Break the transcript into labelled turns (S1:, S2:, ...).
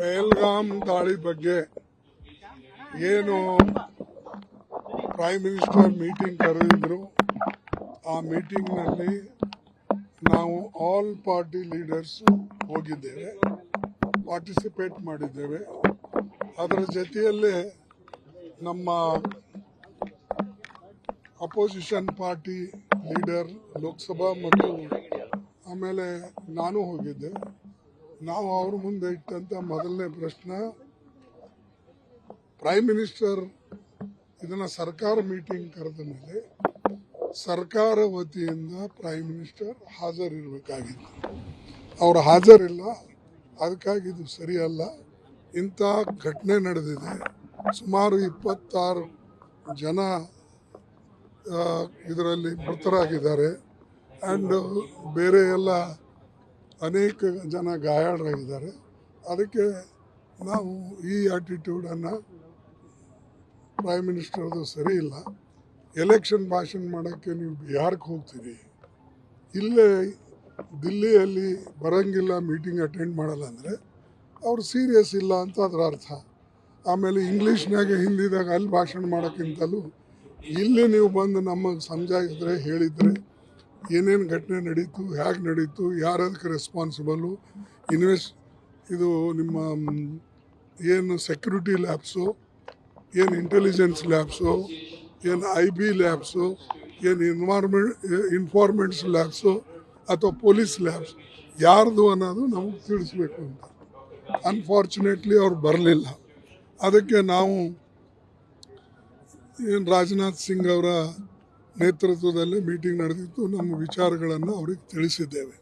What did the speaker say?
S1: ಪಹಲ್ಗಾಮ್ ದಾಳಿ ಬಗ್ಗೆ ಏನು ಪ್ರೈಮ್ ಮಿನಿಸ್ಟರ್ ಮೀಟಿಂಗ್ ಕರೆದಿದ್ರು. ಆ ಮೀಟಿಂಗ್ನಲ್ಲಿ ನಾವು ಆಲ್ ಪಾರ್ಟಿ ಲೀಡರ್ಸ್ ಹೋಗಿದ್ದೇವೆ ಪಾರ್ಟಿಸಿಪೇಟ್ ಮಾಡಿದ್ದೇವೆ. ಅದರ ಜೊತೆಯಲ್ಲೇ ನಮ್ಮ ಅಪೋಸಿಷನ್ ಪಾರ್ಟಿ ಲೀಡರ್ ಲೋಕಸಭಾ ಮತ್ತು ಆಮೇಲೆ ನಾನು ಹೋಗಿದ್ದೆ. ನಾವು ಅವ್ರ ಮುಂದೆ ಇಟ್ಟಂತ ಮೊದಲನೇ ಪ್ರಶ್ನೆ ಪ್ರೈಮ್ ಮಿನಿಸ್ಟರ್ ಇದನ್ನ ಸರ್ಕಾರ ಮೀಟಿಂಗ್ ಕರೆದ ಮೇಲೆ ಸರ್ಕಾರ ವತಿಯಿಂದ ಪ್ರೈಮ್ ಮಿನಿಸ್ಟರ್ ಹಾಜರಿರಬೇಕಾಗಿತ್ತು. ಅವರು ಹಾಜರಿಲ್ಲ, ಅದಕ್ಕಾಗಿ ಇದು ಸರಿಯಲ್ಲ. ಇಂಥ ಘಟನೆ ನಡೆದಿದೆ. ಸುಮಾರು ಇಪ್ಪತ್ತಾರು ಜನ ಇದರಲ್ಲಿ ಮೃತರಾಗಿದ್ದಾರೆ. ಆ್ಯಂಡ್ ಬೇರೆ ಎಲ್ಲ ಅನೇಕ ಜನ ಗಾಯಾಳರಾಗಿದ್ದಾರೆ. ಅದಕ್ಕೆ ನಾವು ಈ ಆಟಿಟ್ಯೂಡನ್ನು ಪ್ರೈಮ್ ಮಿನಿಸ್ಟರ್ದು ಸರಿ ಇಲ್ಲ. ಎಲೆಕ್ಷನ್ ಭಾಷಣ ಮಾಡೋಕ್ಕೆ ನೀವು ಬಿಹಾರಕ್ಕೆ ಹೋಗ್ತೀರಿ. ಇಲ್ಲೇ ದಿಲ್ಲಿಯಲ್ಲಿ ಬರೋಂಗಿಲ್ಲ ಮೀಟಿಂಗ್ ಅಟೆಂಡ್ ಮಾಡಲ್ಲ ಅಂದರೆ ಅವ್ರು ಸೀರಿಯಸ್ ಇಲ್ಲ ಅಂತ ಅದರ ಅರ್ಥ. ಆಮೇಲೆ ಇಂಗ್ಲೀಷ್ನಾಗೆ ಹಿಂದಿದಾಗ ಅಲ್ಲಿ ಭಾಷಣ ಮಾಡೋಕ್ಕಿಂತಲೂ ಇಲ್ಲಿ ನೀವು ಬಂದು ನಮಗೆ ಸಮಜಾಯಿಸಿದ್ರೆ, ಹೇಳಿದರೆ ಏನೇನು ಘಟನೆ ನಡೀತು ಹೇಗೆ ನಡೀತು ಯಾರು ಅದಕ್ಕೆ ರೆಸ್ಪಾನ್ಸಿಬಲು ಇನ್ವೆಸ್ಟ್ ಇದು ನಿಮ್ಮ, ಏನು ಸೆಕ್ಯೂರಿಟಿ ಲ್ಯಾಬ್ಸು ಏನು ಇಂಟೆಲಿಜೆನ್ಸ್ ಲ್ಯಾಬ್ಸು ಏನು ಐ ಬಿ ಲ್ಯಾಬ್ಸು ಏನು ಇನ್ವಾರ್ಮೆಂಟ್ ಇನ್ಫಾರ್ಮೆಂಟ್ಸ್ ಲ್ಯಾಬ್ಸು ಅಥವಾ ಪೊಲೀಸ್ ಲ್ಯಾಬ್ಸ್ ಯಾರ್ದು ಅನ್ನೋದು ನಮಗೆ ತಿಳಿಸ್ಬೇಕು ಅಂತ. ಅನ್ಫಾರ್ಚುನೇಟ್ಲಿ ಅವ್ರು ಬರಲಿಲ್ಲ. ಅದಕ್ಕೆ ನಾವು ಏನು ರಾಜನಾಥ್ ಸಿಂಗ್ ಅವರ ನೇತೃತ್ವದಲ್ಲಿ ಮೀಟಿಂಗ್ ನಡೆದಿತ್ತು. ನಮ್ಮ ವಿಚಾರಗಳನ್ನು ಅವರಿಗೆ ತಿಳಿಸಿದ್ದೇವೆ.